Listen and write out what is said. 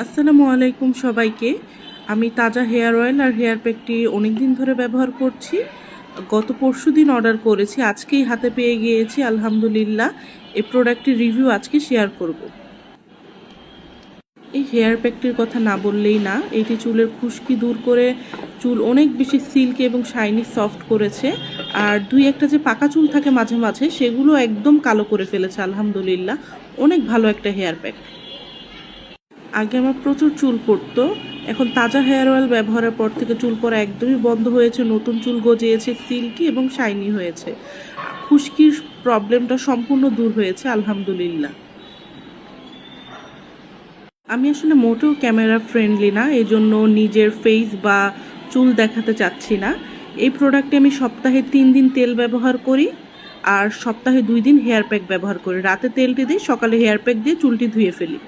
আসসালামু আলাইকুম সবাইকে। আমি তাজা হেয়ার অয়েল আর হেয়ার প্যাকটি অনেক দিন ধরে ব্যবহার করছি। গত পরশু দিন অর্ডার করেছি, আজকেই হাতে পেয়ে গিয়েছি, আলহামদুলিল্লাহ। এই প্রোডাক্টটির রিভিউ আজকে শেয়ার করব। এই হেয়ার প্যাকটির কথা না বললেই না, এটি চুলের খুশকি দূর করে চুল অনেক বেশি সিল্কি এবং শাইনি সফট করেছে। আর দুই একটা যে পাকা চুল থাকে মাঝে মাঝে, সেগুলো একদম কালো করে ফেলেছে, আলহামদুলিল্লাহ। অনেক ভালো একটা হেয়ার প্যাক। আগে আমার প্রচুর চুল পড়তো। এখন তাজা হেয়ার অয়েল ব্যবহারের পর থেকে চুল পড়া একদমই বন্ধ হয়েছে। নতুন চুল গজিয়েছে সিল্কি এবং শাইনি হয়েছে। খুশকির প্রবলেমটা সম্পূর্ণ দূর হয়েছে, আলহামদুলিল্লাহ। আমি আসলে মোটেও ক্যামেরা ফ্রেন্ডলি না এই জন্য নিজের ফেস বা চুল দেখাতে চাচ্ছি না। এই প্রোডাক্টে আমি সপ্তাহে তিন দিন তেল ব্যবহার করি আর সপ্তাহে দুই দিন হেয়ার প্যাক ব্যবহার করি। রাতে তেলটি দিই, সকালে হেয়ার প্যাক দিয়ে চুলটি ধুয়ে ফেলি।